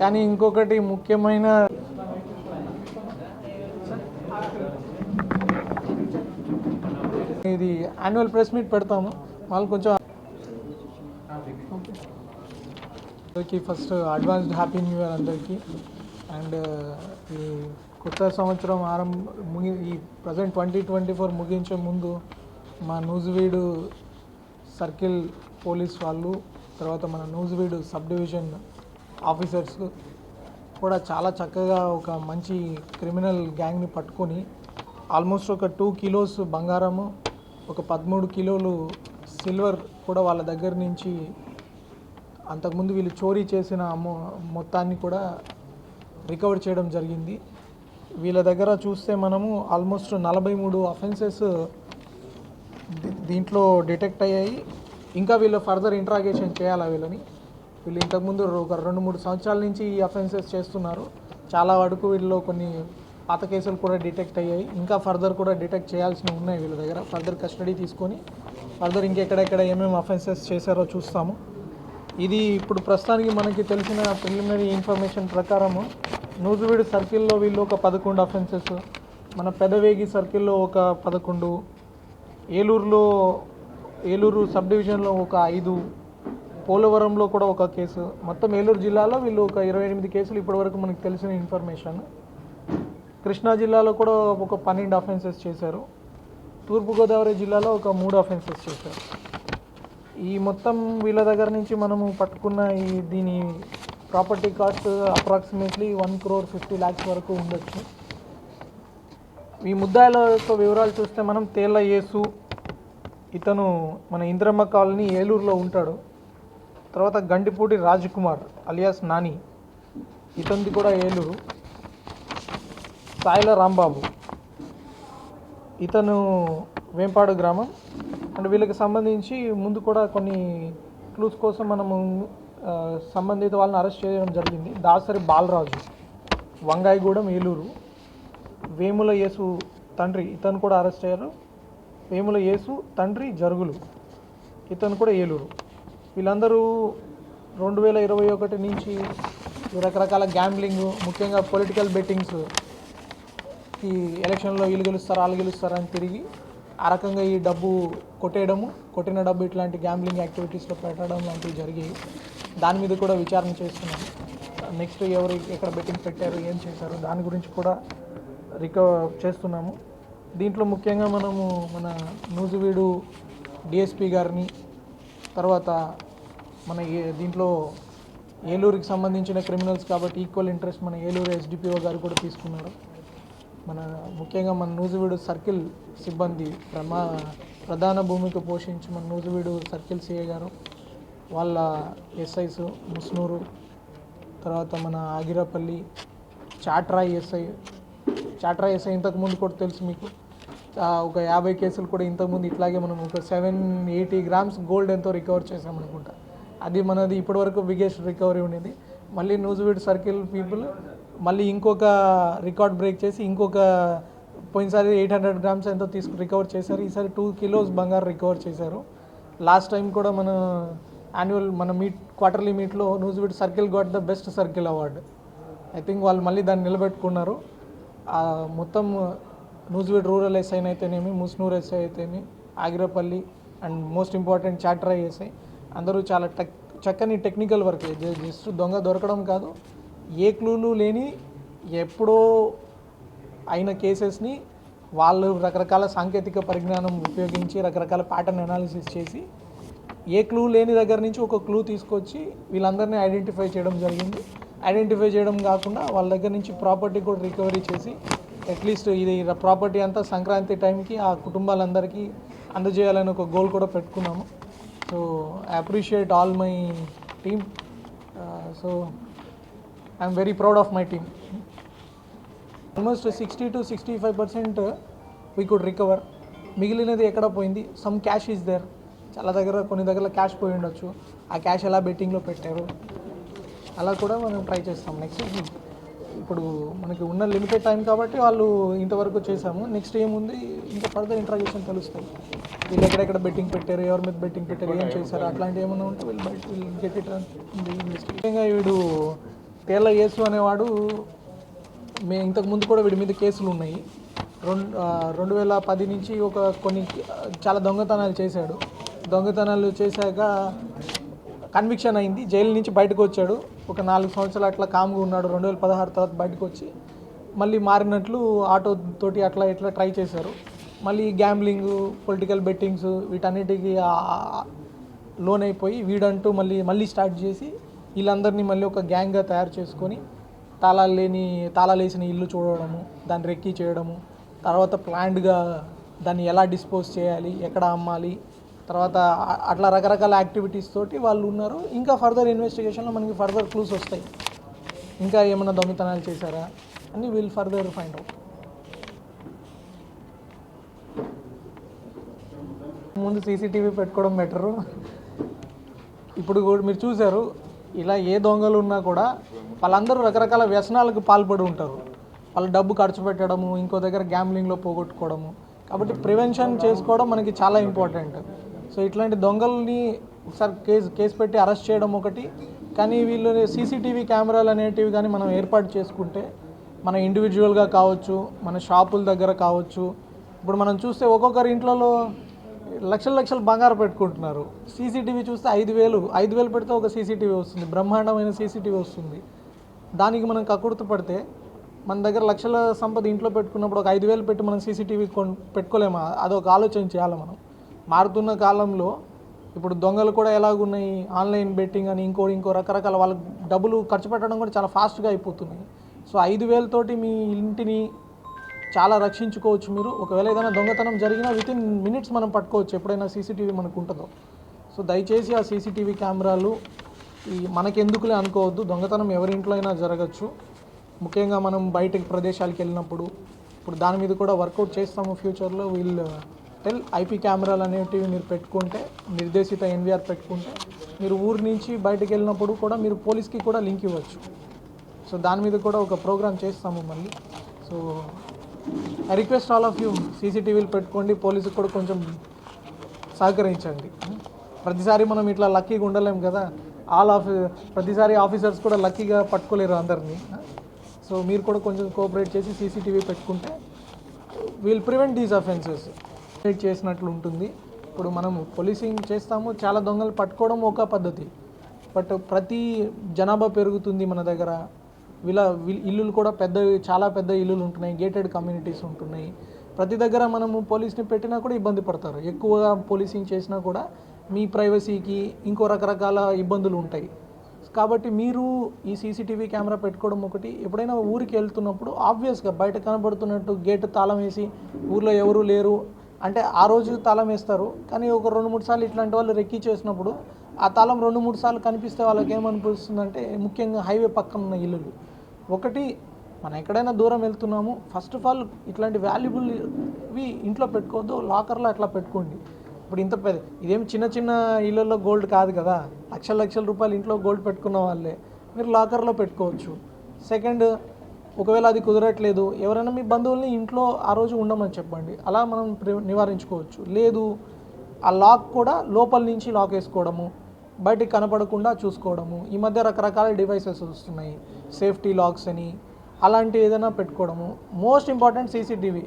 కానీ ఇంకొకటి ముఖ్యమైన ఇది యాన్యువల్ ప్రెస్ మీట్ పెడతాము. వాళ్ళు కొంచెం అందరికీ first advanced happy new year అందరికీ. అండ్ uh, ఈ కొత్త సంవత్సరం ఆరంభ ముగి ఈ ప్రజెంట్ ట్వంటీ ట్వంటీ ఫోర్ ముగించే ముందు మా నూజువీడు సర్కిల్ పోలీస్ వాళ్ళు తర్వాత మన నూజువీడు సబ్ డివిజన్ ఆఫీసర్స్ కూడా చాలా చక్కగా ఒక మంచి క్రిమినల్ గ్యాంగ్ని పట్టుకొని ఆల్మోస్ట్ ఒక టూ కిలోస్ బంగారము ఒక పదమూడు కిలోలు సిల్వర్ కూడా వాళ్ళ దగ్గర నుంచి అంతకుముందు వీళ్ళు చోరీ చేసిన మొ మొత్తాన్ని కూడా రికవర్ చేయడం జరిగింది. వీళ్ళ దగ్గర చూస్తే మనము ఆల్మోస్ట్ నలభై మూడు అఫెన్సెస్ దీంట్లో డిటెక్ట్ అయ్యాయి. ఇంకా వీళ్ళు ఫర్దర్ ఇంట్రాగేషన్ చేయాలా వీళ్ళని? వీళ్ళు ఇంతకుముందు ఒక రెండు మూడు సంవత్సరాల నుంచి ఈ అఫెన్సెస్ చేస్తున్నారు. చాలా వరకు వీళ్ళలో కొన్ని పాత కేసులు కూడా డిటెక్ట్ అయ్యాయి. ఇంకా ఫర్దర్ కూడా డిటెక్ట్ చేయాల్సినవి ఉన్నాయి వీళ్ళ దగ్గర. ఫర్దర్ కస్టడీ తీసుకొని ఫర్దర్ ఇంకెక్కడెక్కడ ఏమేమి అఫెన్సెస్ చేశారో చూస్తాము. ఇది ఇప్పుడు ప్రస్తుతానికి మనకి తెలిసిన ప్రిలిమినరీ ఇన్ఫర్మేషన్ ప్రకారము నూజివీడు సర్కిల్లో వీళ్ళు ఒక పదకొండు అఫెన్సెస్ మన పెదవేగి సర్కిల్లో ఒక పదకొండు ఏలూరులో ఏలూరు సబ్ డివిజన్లో ఒక ఐదు పోలవరంలో కూడా ఒక కేసు. మొత్తం ఏలూరు జిల్లాలో వీళ్ళు ఒక ఇరవై ఎనిమిది కేసులు ఇప్పటివరకు మనకు తెలిసిన ఇన్ఫర్మేషన్ కృష్ణా జిల్లాలో కూడా ఒక పన్నెండు అఫెన్సెస్ చేశారు. తూర్పుగోదావరి జిల్లాలో ఒక మూడు అఫెన్సెస్ చేశారు. ఈ మొత్తం వీళ్ళ దగ్గర నుంచి మనము పట్టుకున్న ఈ దీని property cost approximately one crore fifty lakhs వరకు ఉండొచ్చు. ఈ ముద్దాయిల యొక్క వివరాలు చూస్తే మనం తేళ్ళ యేసు ఇతను మన ఇంద్రమ్మ కాలనీ ఏలూరులో ఉంటాడు. తర్వాత గండిపూడి రాజ్కుమార్ అలియాస్ నాని ఇతనిది కూడా ఏలూరు. సాయిల రాంబాబు ఇతను వేంపాడు గ్రామం. అండ్ వీళ్ళకి సంబంధించి ముందు కూడా కొన్ని క్లూస్ కోసం మనము సంబంధిత వాళ్ళని అరెస్ట్ చేయడం జరిగింది. దాసరి బాలరాజు వంగాయిగూడెం ఏలూరు. వేముల యేసు తండ్రి ఇతను కూడా అరెస్ట్ అయ్యారు. వేముల యేసు తండ్రి జరుగులు ఇతను కూడా ఏలూరు. వీళ్ళందరూ రెండు వేల ఇరవై ఒకటి నుంచి రకరకాల గ్యాంబ్లింగ్ ముఖ్యంగా పొలిటికల్ బెట్టింగ్స్ ఈ ఎలక్షన్లో వీళ్ళు గెలుస్తారు వాళ్ళు గెలుస్తారు అని తిరిగి ఆ రకంగా ఈ డబ్బు కొట్టేయడము కొట్టిన డబ్బు ఇట్లాంటి గ్యాంబ్లింగ్ యాక్టివిటీస్లో పెట్టడం లాంటివి జరిగాయి. దాని మీద కూడా విచారణ చేస్తున్నాం. నెక్స్ట్ ఎవరు ఎక్కడ బెట్టింగ్ పెట్టారు ఏం చేశారు దాని గురించి కూడా రికవర్ చేస్తున్నాము. దీంట్లో ముఖ్యంగా మనము మన నూజివీడు డిఎస్పి గారిని తర్వాత మన ఏ- దీంట్లో ఏలూరుకి సంబంధించిన క్రిమినల్స్ కాబట్టి ఈక్వల్ ఇంట్రెస్ట్ మన ఏలూరు ఎస్డిపిఓ గారు కూడా తీసుకున్నారు. మన ముఖ్యంగా మన నూజివీడు సర్కిల్ సిబ్బంది ప్రమా ప్రధాన భూమిక పోషించి మన నూజివీడు సర్కిల్ సిఏ గారు వాళ్ళ ఎస్ఐస్ ముస్నూరు తర్వాత మన ఆగిరాపల్లి చాట్రాయ్ ఎస్ఐ చాట్రాయ్ ఎస్ఐ ఇంతకుముందు కూడా తెలుసు మీకు. ఒక యాభై కేసులు కూడా ఇంతకుముందు ఇట్లాగే మనం ఒక సెవెన్ ఎయిటీ గ్రామ్స్ గోల్డ్ ఎంతో రికవర్ చేసాం అనుకుంటా అది మనది ఇప్పటివరకు బిగ్గెస్ట్ రికవరీ ఉండింది. మళ్ళీ నూజివీడ్ సర్కిల్ పీపుల్ మళ్ళీ ఇంకొక రికార్డ్ బ్రేక్ చేసి ఇంకొక పోయినసారి ఎయిట్ హండ్రెడ్ గ్రామ్స్ ఎంతో తీసుకు రికవర్ చేశారు. ఈసారి టూ కిలోస్ బంగారు రికవర్ చేశారు. లాస్ట్ టైం కూడా మన యాన్యువల్ మన మీట్ క్వార్టర్లీ మీట్లో Nuzvid circle got the best circle award. I think వాళ్ళు మళ్ళీ దాన్ని నిలబెట్టుకున్నారు. మొత్తం నూజివీడ్ రూరల్ ఎస్ఐ అయితేనేమి ముస్నూర్ ఎస్ఐ అయితేనేమి Agiripalli and most important Chatrai SI. అందరూ చాలా టెక్ చక్కని టెక్నికల్ వర్క్ జస్ట్ దొంగ దొరకడం కాదు. ఏ క్లూలు లేని ఎప్పుడో అయిన కేసెస్ని వాళ్ళు రకరకాల సాంకేతిక పరిజ్ఞానం ఉపయోగించి రకరకాల ప్యాటర్న్ అనాలిసిస్ చేసి ఏ క్లూ లేని దగ్గర నుంచి ఒక క్లూ తీసుకొచ్చి వీళ్ళందరినీ ఐడెంటిఫై చేయడం జరిగింది. ఐడెంటిఫై చేయడం కాకుండా వాళ్ళ దగ్గర నుంచి ప్రాపర్టీ కూడా రికవరీ చేసి అట్లీస్ట్ ఇది ప్రాపర్టీ అంతా సంక్రాంతి టైంకి ఆ కుటుంబాలందరికీ అందజేయాలని ఒక గోల్ కూడా పెట్టుకున్నాము. So I appreciate all my team. So I'm very proud of my team. Almost sixty to sixty five percent we could recover. మిగిలినది ఎక్కడ పోయింది? Some cash is there. చాలా దగ్గర కొన్ని దగ్గర క్యాష్ పోయి ఉండొచ్చు. ఆ క్యాష్ ఎలా బెట్టింగ్లో పెట్టారు? అలా కూడా మనం ట్రై చేస్తాం. నెక్స్ట్ ఇప్పుడు మనకి ఉన్న లిమిటెడ్ టైం కాబట్టి వాళ్ళు ఇంతవరకు చేసాము నెక్స్ట్ ఏముంది? ఇంకా ఫర్దర్ ఇంట్రాగేషన్ తెలుస్తాయి. వీళ్ళు ఎక్కడెక్కడ బెట్టింగ్ పెట్టారు ఎవరి మీద బెట్టింగ్ పెట్టారు ఏం చేశారు అట్లాంటివి ఏమైనా ఉంటే వీళ్ళు బయట వీళ్ళు గెట్ ఇట్ ముఖ్యంగా వీడు తేళ్ళ యేసు అనేవాడు మే ఇంతకు ముందు కూడా వీడి మీద కేసులు ఉన్నాయి. రెండు రెండు వేల పది నుంచి ఒక కొన్ని చాలా దొంగతనాలు చేశాడు. దొంగతనాలు చేశాక కన్విక్షన్ అయింది. జైలు నుంచి బయటకు వచ్చాడు. ఒక నాలుగు సంవత్సరాలు అట్లా కామ్గా ఉన్నాడు. రెండు వేల పదహారు తర్వాత బయటకు వచ్చి మళ్ళీ మారినట్లు ఆటో తోటి అట్లా ఇట్లా ట్రై చేశారు. మళ్ళీ గ్యాంబ్లింగ్ పొలిటికల్ బెట్టింగ్స్ వీటన్నిటికీ లోన్ అయిపోయి వీడంటూ మళ్ళీ మళ్ళీ స్టార్ట్ చేసి వీళ్ళందరినీ మళ్ళీ ఒక గ్యాంగ్గా తయారు చేసుకొని తాళాలు లేని తాళాలు వేసిన ఇల్లు చూడడము దాన్ని రెక్కీ చేయడము తర్వాత ప్లాండ్గా దాన్ని ఎలా డిస్పోజ్ చేయాలి ఎక్కడ అమ్మాలి తర్వాత అట్లా రకరకాల యాక్టివిటీస్ తోటి వాళ్ళు ఉన్నారు. ఇంకా ఫర్దర్ ఇన్వెస్టిగేషన్లో మనకి ఫర్దర్ క్లూస్ వస్తాయి. ఇంకా ఏమైనా దొంగతనాలు చేశారా అని విల్ ఫర్దర్ ఫైండ్ అవుట్ ముందు సీసీటీవీ పెట్టుకోవడం బెటరు ఇప్పుడు కూడా మీరు చూశారు ఇలా ఏ దొంగలు ఉన్నా కూడా వాళ్ళందరూ రకరకాల వ్యసనాలకు పాల్పడి ఉంటారు. వాళ్ళ డబ్బు ఖర్చు పెట్టడము ఇంకో దగ్గర గ్యాంబ్లింగ్లో పోగొట్టుకోవడము. కాబట్టి ప్రివెన్షన్ చేసుకోవడం మనకి చాలా ఇంపార్టెంట్ సో ఇట్లాంటి దొంగల్ని ఒకసారి కేసు కేసు పెట్టి అరెస్ట్ చేయడం ఒకటి. కానీ వీళ్ళు సీసీటీవీ కెమెరాలు అనేటివి కానీ మనం ఏర్పాటు చేసుకుంటే మన ఇండివిజువల్గా కావచ్చు మన షాపుల దగ్గర కావచ్చు. ఇప్పుడు మనం చూస్తే ఒక్కొక్కరి ఇంట్లో లక్షల లక్షలు బంగారు పెట్టుకుంటున్నారు. సీసీటీవీ చూస్తే ఐదు వేలు ఐదు వేలు పెడితే ఒక సీసీటీవీ వస్తుంది. బ్రహ్మాండమైన సీసీటీవీ వస్తుంది. దానికి మనం కక్కుర్తి పడితే మన దగ్గర లక్షల సంపద ఇంట్లో పెట్టుకున్నప్పుడు ఒక ఐదు వేలు పెట్టి మనం సీసీటీవీ కొన్ పెట్టుకోలేమా? అదొక ఆలోచన చేయాలి మనం? మారుతున్న కాలంలో ఇప్పుడు దొంగలు కూడా ఎలాగున్నాయి? ఆన్లైన్ బెట్టింగ్ అని ఇంకో ఇంకో రకరకాల వాళ్ళకి డబ్బులు ఖర్చు పెట్టడం కూడా చాలా ఫాస్ట్గా అయిపోతున్నాయి. సో ఐదు వేలతోటి మీ ఇంటిని చాలా రక్షించుకోవచ్చు మీరు. ఒకవేళ ఏదైనా దొంగతనం జరిగినా విత్ ఇన్ మినిట్స్ మనం పట్టుకోవచ్చు. ఎప్పుడైనా సీసీటీవీ మనకు ఉంటుందో. సో దయచేసి ఆ సీసీటీవీ కెమెరాలు ఈ మనకెందుకులే అనుకోవద్దు. దొంగతనం ఎవరి ఇంట్లో అయినా జరగచ్చు. ముఖ్యంగా మనం బయటకి ప్రదేశాలకు వెళ్ళినప్పుడు. ఇప్పుడు దాని మీద కూడా వర్కౌట్ చేస్తాము ఫ్యూచర్లో వీళ్ళు టెల్ ఐపీ కెమెరాలు అనేటివి మీరు పెట్టుకుంటే నిర్దేశిత ఎన్విఆర్ పెట్టుకుంటే మీరు ఊరి నుంచి బయటకు వెళ్ళినప్పుడు కూడా మీరు పోలీస్కి కూడా లింక్ ఇవ్వచ్చు. సో దాని మీద కూడా ఒక ప్రోగ్రామ్ చేస్తాము మళ్ళీ. So I request all of you సీసీటీవీలు పెట్టుకోండి పోలీసుకి కూడా కొంచెం సహకరించండి. ప్రతిసారి మనం ఇట్లా లక్కీగా ఉండలేం కదా. ఆల్ ఆఫీ ప్రతిసారి ఆఫీసర్స్ కూడా లక్కీగా పట్టుకోలేరు అందరినీ. సో మీరు కూడా కొంచెం కోఆపరేట్ చేసి సీసీటీవీ పెట్టుకుంటే విల్ ప్రివెంట్ దీస్ అఫెన్సెస్ చేసినట్లు ఉంటుంది. ఇప్పుడు మనం పోలీసింగ్ చేస్తాము. చాలా దొంగలు పట్టుకోవడం ఒక పద్ధతి. బట్ ప్రతి జనాభా పెరుగుతుంది మన దగ్గర. విలా ఇల్లులు కూడా పెద్ద చాలా పెద్ద ఇల్లులు ఉంటున్నాయి. గేటెడ్ కమ్యూనిటీస్ ఉంటున్నాయి. ప్రతి దగ్గర మనము పోలీస్ని పెట్టినా కూడా ఇబ్బంది పడతారు. ఎక్కువగా పోలీసింగ్ చేసినా కూడా మీ ప్రైవసీకి ఇంకో రకరకాల ఇబ్బందులు ఉంటాయి. కాబట్టి మీరు ఈ సీసీటీవీ కెమెరా పెట్టుకోవడం ఒకటి. ఎప్పుడైనా ఊరికి వెళ్తున్నప్పుడు ఆబ్వియస్గా బయట కనబడుతున్నట్టు గేట్ తాళం వేసి ఊర్లో ఎవరు లేరు. అంటే ఆ రోజు తాళం వేస్తారు. కానీ ఒక రెండు మూడు సార్లు ఇట్లాంటి వాళ్ళు రెక్కి చేసినప్పుడు ఆ తాళం రెండు మూడు సార్లు కనిపిస్తే వాళ్ళకి ఏమనిపిస్తుందంటే ముఖ్యంగా హైవే పక్కన ఉన్న ఇల్లులు. ఒకటి మనం ఎక్కడైనా దూరం వెళ్తున్నాము ఫస్ట్ ఆఫ్ ఆల్ ఇట్లాంటి వాల్యుబుల్వి ఇంట్లో పెట్టుకోవద్దు లాకర్లో అట్లా పెట్టుకోండి. ఇప్పుడు ఇంత పెద్ద ఇదేం చిన్న చిన్న ఇళ్ళల్లో గోల్డ్ కాదు కదా లక్షల లక్షల రూపాయలు ఇంట్లో గోల్డ్ పెట్టుకున్న వాళ్ళే. మీరు లాకర్లో పెట్టుకోవచ్చు. సెకండ్ ఒకవేళ అది కుదరట్లేదు ఎవరైనా మీ బంధువుల్ని ఇంట్లో ఆ రోజు ఉండమని చెప్పండి. అలా మనం నివారించుకోవచ్చు. లేదు ఆ లాక్ కూడా లోపల నుంచి లాక్ వేసుకోవడము బయటికి కనపడకుండా చూసుకోవడము. ఈ మధ్య రకరకాల డివైసెస్ వస్తున్నాయి. సేఫ్టీ లాక్స్ అని అలాంటి ఏదైనా పెట్టుకోవడము. Most important CCTV.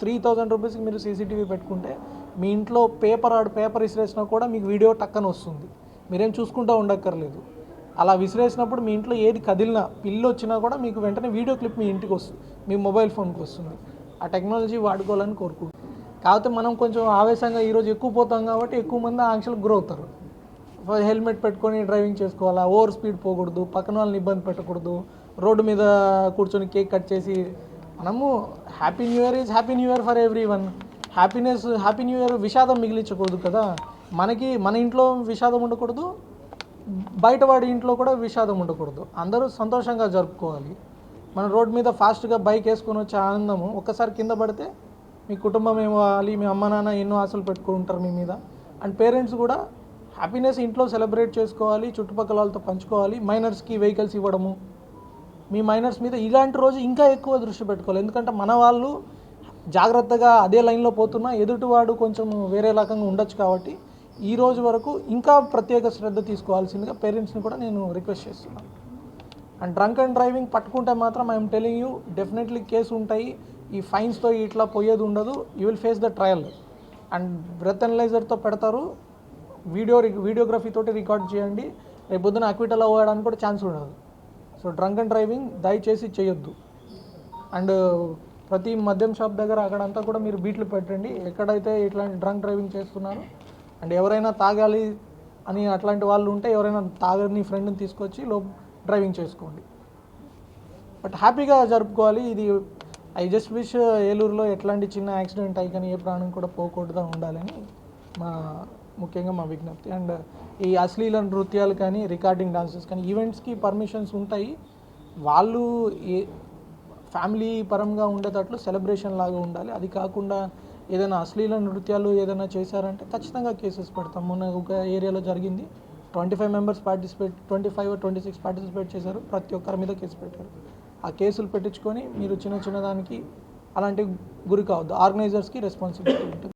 Three thousand రూపీస్కి మీరు సీసీటీవీ పెట్టుకుంటే మీ ఇంట్లో పేపర్ ఆడు పేపర్ విసిరేసినా కూడా మీకు వీడియో టక్కన వస్తుంది. మీరేం చూసుకుంటూ ఉండక్కర్లేదు. అలా విసిరేసినప్పుడు మీ ఇంట్లో ఏది కదిలినా పిల్లి వచ్చినా కూడా మీకు వెంటనే వీడియో క్లిప్ మీ ఇంటికి వస్తుంది మీ మొబైల్ ఫోన్కి వస్తుంది. ఆ టెక్నాలజీ వాడుకోవాలని కోరుకుంటున్నాను. కాకపోతే మనం కొంచెం ఆవేశంగా ఈరోజు ఎక్కువ పోతాం కాబట్టి ఎక్కువ మంది ఆంక్షలకు గురవుతారు. హెల్మెట్ పెట్టుకొని డ్రైవింగ్ చేసుకోవాలా ఓవర్ స్పీడ్ పోకూడదు పక్కన వాళ్ళని ఇబ్బంది పెట్టకూడదు రోడ్డు మీద కూర్చొని కేక్ కట్ చేసి మనము happy new year is happy new year for everyone. Happiness happy new year విషాదం మిగిలించకూడదు కదా. మనకి మన ఇంట్లో విషాదం ఉండకూడదు బయట వాడి ఇంట్లో కూడా విషాదం ఉండకూడదు. అందరూ సంతోషంగా జరుపుకోవాలి. మన రోడ్ మీద ఫాస్ట్గా బైక్ వేసుకొని వచ్చే ఆనందము ఒక్కసారి కింద పడితే మీ కుటుంబం ఏమవ్వాలి మీ అమ్మ నాన్న ఎన్నో ఆశలు పెట్టుకుంటారు మీ మీద. అండ్ పేరెంట్స్ కూడా హ్యాపీనెస్ ఇంట్లో సెలబ్రేట్ చేసుకోవాలి చుట్టుపక్కల వాళ్ళతో పంచుకోవాలి మైనర్స్కి వెహికల్స్ ఇవ్వడము. మీ మైనర్స్ మీద ఇలాంటి రోజు ఇంకా ఎక్కువ దృష్టి పెట్టుకోవాలి. ఎందుకంటే మన వాళ్ళు జాగ్రత్తగా అదే లైన్లో పోతున్నా ఎదుటివాడు కొంచెం వేరే రకంగా ఉండొచ్చు కాబట్టి ఈ రోజు వరకు ఇంకా ప్రత్యేక శ్రద్ధ తీసుకోవాల్సిందిగా పేరెంట్స్ని కూడా నేను రిక్వెస్ట్ చేస్తున్నాను. అండ్ డ్రంక్ అండ్ డ్రైవింగ్ పట్టుకుంటే మాత్రం I'm telling you definitely case ఉంటాయి. ఈ ఫైన్స్తో ఇట్లా పోయేది ఉండదు. You will face the trial. And breath అనలైజర్తో పెడతారు. వీడియో వీడియోగ్రఫీ తోటి రికార్డ్ చేయండి. రేపు పొద్దున అక్విటల్ అవ్వడానికి కూడా ఛాన్స్ ఉండదు. సో డ్రంక్ అండ్ డ్రైవింగ్ దయచేసి చేయొద్దు. అండ్ ప్రతి మద్యం షాప్ దగ్గర అక్కడంతా కూడా మీరు బీట్లు పెట్టండి. ఎక్కడైతే ఇట్లాంటి డ్రంక్ డ్రైవింగ్ చేస్తున్నారో అండ్ ఎవరైనా తాగాలి అని అట్లాంటి వాళ్ళు ఉంటే ఎవరైనా తాగని ఫ్రెండ్ని తీసుకొచ్చి లో డ్రైవింగ్ చేసుకోండి. బట్ హ్యాపీగా జరుపుకోవాలి. ఇది ఐ జస్ట్ విష్ ఏలూరులో ఎట్లాంటి చిన్న యాక్సిడెంట్ అయ్యి కానీ ఏ ప్రాణం కూడా పోకూడదా ఉండాలని మా ముఖ్యంగా మా విజ్ఞప్తి. అండ్ ఈ అశ్లీల నృత్యాలు కానీ రికార్డింగ్ డాన్సెస్ కానీ ఈవెంట్స్కి పర్మిషన్స్ ఉంటాయి. వాళ్ళు ఏ ఫ్యామిలీ పరంగా ఉండేటట్లు సెలబ్రేషన్ లాగా ఉండాలి. అది కాకుండా ఏదైనా అశ్లీల నృత్యాలు ఏదైనా చేశారంటే ఖచ్చితంగా కేసెస్ పెడతాం. మొన్న ఒక ఏరియాలో జరిగింది. Twenty five members participate twenty five twenty six participate చేశారు. ప్రతి ఒక్కరి మీద కేసు పెట్టారు. ఆ కేసులు పెట్టించుకొని మీరు చిన్న చిన్న దానికి అలాంటి గురి కావద్దు. ఆర్గనైజర్స్కి రెస్పాన్సిబిలిటీ ఉంటుంది.